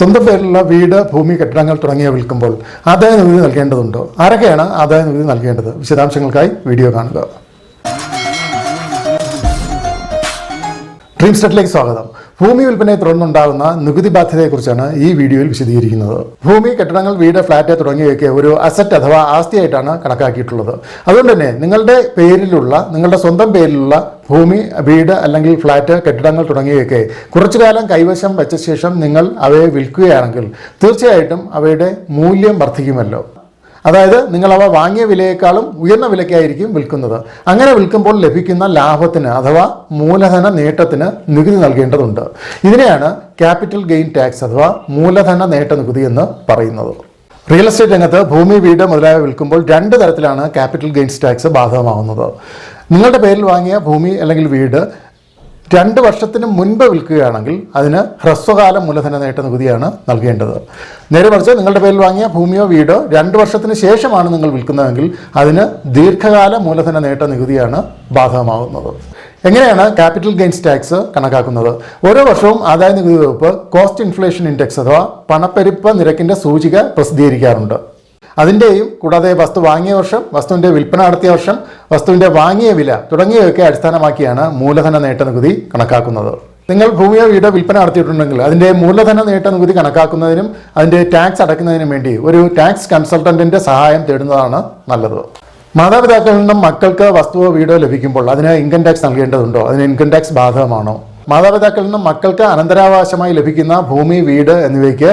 സ്വന്തം പേരിലുള്ള വീട് ഭൂമി കെട്ടിടങ്ങൾ തുടങ്ങിയ വിൽക്കുമ്പോൾ ആദായ നികുതി നൽകേണ്ടതുണ്ടോ? ആരൊക്കെയാണ് ആദായ നികുതി നൽകേണ്ടത്? വിശദാംശങ്ങൾക്കായി വീഡിയോ കാണുക. ഡ്രീം സ്റ്റേറ്റിലേക്ക് സ്വാഗതം. ഭൂമി വിൽപ്പനയെ തുടർന്നുണ്ടാകുന്ന നികുതി ബാധ്യതയെക്കുറിച്ചാണ് ഈ വീഡിയോയിൽ വിശദീകരിക്കുന്നത്. ഭൂമി കെട്ടിടങ്ങൾ വീട് ഫ്ലാറ്റ് തുടങ്ങിയവയൊക്കെ ഒരു അസറ്റ് അഥവാ ആസ്തിയായിട്ടാണ് കണക്കാക്കിയിട്ടുള്ളത്. അതുകൊണ്ട് തന്നെ നിങ്ങളുടെ പേരിലുള്ള നിങ്ങളുടെ സ്വന്തം പേരിലുള്ള ഭൂമി വീട് അല്ലെങ്കിൽ ഫ്ലാറ്റ് കെട്ടിടങ്ങൾ തുടങ്ങിയവയൊക്കെ കുറച്ചു കാലം കൈവശം വെച്ച ശേഷം നിങ്ങൾ അവയെ വിൽക്കുകയാണെങ്കിൽ തീർച്ചയായിട്ടും അവയുടെ മൂല്യം വർദ്ധിക്കുമല്ലോ. അതായത് നിങ്ങൾ അവ വാങ്ങിയ വിലയേക്കാളും ഉയർന്ന വിലയ്ക്കായിരിക്കും വിൽക്കുന്നത്. അങ്ങനെ വിൽക്കുമ്പോൾ ലഭിക്കുന്ന ലാഭത്തിന് അഥവാ മൂലധന നേട്ടത്തിന് നികുതി നൽകേണ്ടതുണ്ട്. ഇതിനെയാണ് ക്യാപിറ്റൽ ഗെയിൻ ടാക്സ് അഥവാ മൂലധന നേട്ട നികുതി എന്ന് പറയുന്നത്. റിയൽ എസ്റ്റേറ്റ് രംഗത്ത് ഭൂമി വീട് മുതലായവ വിൽക്കുമ്പോൾ രണ്ട് തരത്തിലാണ് ക്യാപിറ്റൽ ഗെയിൻസ് ടാക്സ് ബാധകമാവുന്നത്. നിങ്ങളുടെ പേരിൽ വാങ്ങിയ ഭൂമി അല്ലെങ്കിൽ വീട് രണ്ട് വർഷത്തിന് മുൻപ് വിൽക്കുകയാണെങ്കിൽ അതിന് ഹ്രസ്വകാല മൂലധന നേട്ട നികുതിയാണ് നൽകേണ്ടത്. നേരെ മറിച്ച് നിങ്ങളുടെ പേരിൽ വാങ്ങിയ ഭൂമിയോ വീടോ രണ്ട് വർഷത്തിന് ശേഷമാണ് നിങ്ങൾ വിൽക്കുന്നതെങ്കിൽ അതിന് ദീർഘകാല മൂലധന നേട്ട നികുതിയാണ് ബാധകമാകുന്നത്. എങ്ങനെയാണ് ക്യാപിറ്റൽ ഗെയിൻസ് ടാക്സ് കണക്കാക്കുന്നത്? ഓരോ വർഷവും ആദായ നികുതി വകുപ്പ് കോസ്റ്റ് ഇൻഫ്ലേഷൻ ഇൻഡെക്സ് അഥവാ പണപ്പെരുപ്പ നിരക്കിന്റെ സൂചിക പ്രസിദ്ധീകരിക്കാറുണ്ട്. അതിന്റെയും കൂടാതെ വസ്തു വാങ്ങിയ വർഷം വസ്തുവിന്റെ വിൽപ്പന നടത്തിയ വർഷം വസ്തുവിന്റെ വാങ്ങിയ വില തുടങ്ങിയവയൊക്കെ അടിസ്ഥാനമാക്കിയാണ് മൂലധന നേട്ട നികുതി കണക്കാക്കുന്നത്. നിങ്ങൾ ഭൂമിയോ വീടോ വിൽപ്പന നടത്തിയിട്ടുണ്ടെങ്കിൽ അതിന്റെ മൂലധന നേട്ട നികുതി കണക്കാക്കുന്നതിനും അതിന്റെ ടാക്സ് അടയ്ക്കുന്നതിനും വേണ്ടി ഒരു ടാക്സ് കൺസൾട്ടന്റിന്റെ സഹായം തേടുന്നതാണ് നല്ലത്. മാതാപിതാക്കളിൽ നിന്നും മക്കൾക്ക് വസ്തുവോ വീടോ ലഭിക്കുമ്പോൾ അതിന് ഇൻകം ടാക്സ് നൽകേണ്ടതുണ്ടോ? അതിന് ഇൻകം ടാക്സ് ബാധകമാണോ? മാതാപിതാക്കളിൽ നിന്നും മക്കൾക്ക് അനന്തരാവകാശമായി ലഭിക്കുന്ന ഭൂമി വീട് എന്നിവയ്ക്ക്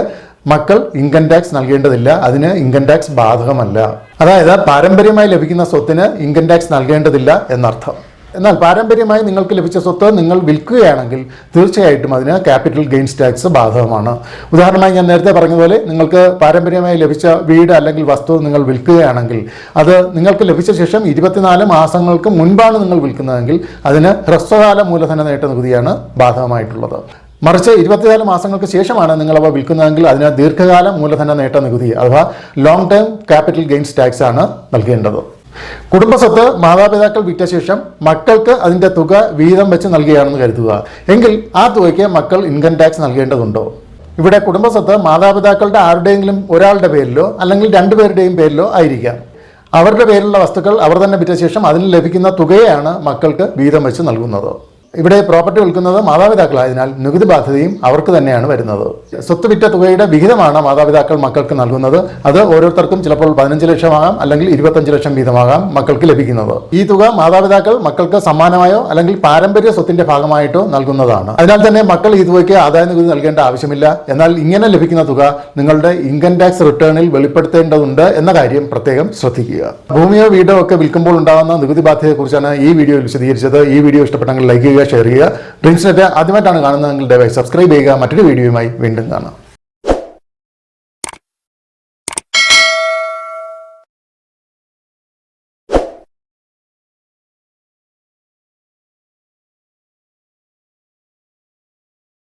മക്കൾ ഇൻകം ടാക്സ് നൽകേണ്ടതില്ല അതിന് ഇൻകം ടാക്സ് ബാധകമല്ല. അതായത് പാരമ്പര്യമായി ലഭിക്കുന്ന സ്വത്തിന് ഇൻകം ടാക്സ് നൽകേണ്ടതില്ല എന്നർത്ഥം. എന്നാൽ പാരമ്പര്യമായി നിങ്ങൾക്ക് ലഭിച്ച സ്വത്ത് നിങ്ങൾ വിൽക്കുകയാണെങ്കിൽ തീർച്ചയായിട്ടും അതിന് ക്യാപിറ്റൽ ഗെയിൻസ് ടാക്സ് ബാധകമാണ്. ഉദാഹരണമായി ഞാൻ നേരത്തെ പറഞ്ഞതുപോലെ നിങ്ങൾക്ക് പാരമ്പര്യമായി ലഭിച്ച വീട് അല്ലെങ്കിൽ വസ്തു നിങ്ങൾ വിൽക്കുകയാണെങ്കിൽ അത് നിങ്ങൾക്ക് ലഭിച്ച ശേഷം ഇരുപത്തിനാല് മാസങ്ങൾക്ക് മുൻപാണ് നിങ്ങൾ വിൽക്കുന്നതെങ്കിൽ അതിന് ഹ്രസ്വകാല മൂലധന നേട്ട നികുതിയാണ് ബാധകമായിട്ടുള്ളത്. മറിച്ച് ഇരുപത്തിനാല് മാസങ്ങൾക്ക് ശേഷമാണ് നിങ്ങൾ അവ വിൽക്കുന്നതെങ്കിൽ അതിന് ദീർഘകാല മൂലധന നേട്ട നികുതി അഥവാ long term capital gains tax ആണ് നൽകേണ്ടത്. കുടുംബസ്വത്ത് മാതാപിതാക്കൾ വിറ്റ ശേഷം മക്കൾക്ക് അതിന്റെ തുക വീതം വെച്ച് നൽകുകയാണെന്ന് കരുതുക. എങ്കിൽ ആ തുകയ്ക്ക് മക്കൾ ഇൻകം ടാക്സ് നൽകേണ്ടതുണ്ടോ? ഇവിടെ കുടുംബസ്വത്ത് മാതാപിതാക്കളുടെ ആരുടെയെങ്കിലും ഒരാളുടെ പേരിലോ അല്ലെങ്കിൽ രണ്ടുപേരുടെയും പേരിലോ ആയിരിക്കാം. അവരുടെ പേരിലുള്ള വസ്തുക്കൾ അവർ തന്നെ വിറ്റ ശേഷം അതിന് ലഭിക്കുന്ന തുകയാണ് മക്കൾക്ക് വീതം വെച്ച് നൽകുന്നത്. ഇവിടെ പ്രോപ്പർട്ടി വിൽക്കുന്നത് മാതാപിതാക്കളായതിനാൽ നികുതി ബാധ്യതയും അവർക്ക് തന്നെയാണ് വരുന്നത്. സ്വത്ത് വിറ്റ തുകയുടെ വിഹിതമാണ് മാതാപിതാക്കൾ മക്കൾക്ക് നൽകുന്നത്. അത് ഓരോരുത്തർക്കും ചിലപ്പോൾ പതിനഞ്ച് ലക്ഷമാകാം അല്ലെങ്കിൽ ഇരുപത്തഞ്ച് ലക്ഷം വീതമാകാം മക്കൾക്ക് ലഭിക്കുന്നത്. ഈ തുക മാതാപിതാക്കൾ മക്കൾക്ക് സമ്മാനമായോ അല്ലെങ്കിൽ പാരമ്പര്യ സ്വത്തിന്റെ ഭാഗമായിട്ടോ നൽകുന്നതാണ്. അതിനാൽ തന്നെ മക്കൾ ഈ തുകയ്ക്ക് ആദായ നികുതി നൽകേണ്ട ആവശ്യമില്ല. എന്നാൽ ഇങ്ങനെ ലഭിക്കുന്ന തുക നിങ്ങളുടെ ഇൻകം ടാക്സ് റിട്ടേണിൽ വെളിപ്പെടുത്തേണ്ടതുണ്ട് എന്ന കാര്യം പ്രത്യേകം ശ്രദ്ധിക്കുക. ഭൂമിയോ വീടോ ഒക്കെ വിൽക്കുമ്പോൾ ഉണ്ടാകുന്ന നികുതി ബാധ്യതയെക്കുറിച്ചാണ് ഈ വീഡിയോയിൽ വിശദീകരിച്ചത്. ഈ വീഡിയോ ഇഷ്ടപ്പെട്ടെങ്കിൽ ലൈക്ക് ചെയ്യുക ഷെയർ ചെയ്യുക. ഡ്രീംസ് നെറ്റ് ആദ്യമായിട്ടാണ് കാണുന്നതെങ്കിൽ ദയവായി സബ്സ്ക്രൈബ് ചെയ്യുക. മറ്റൊരു വീഡിയോയുമായി വീണ്ടും കാണാം.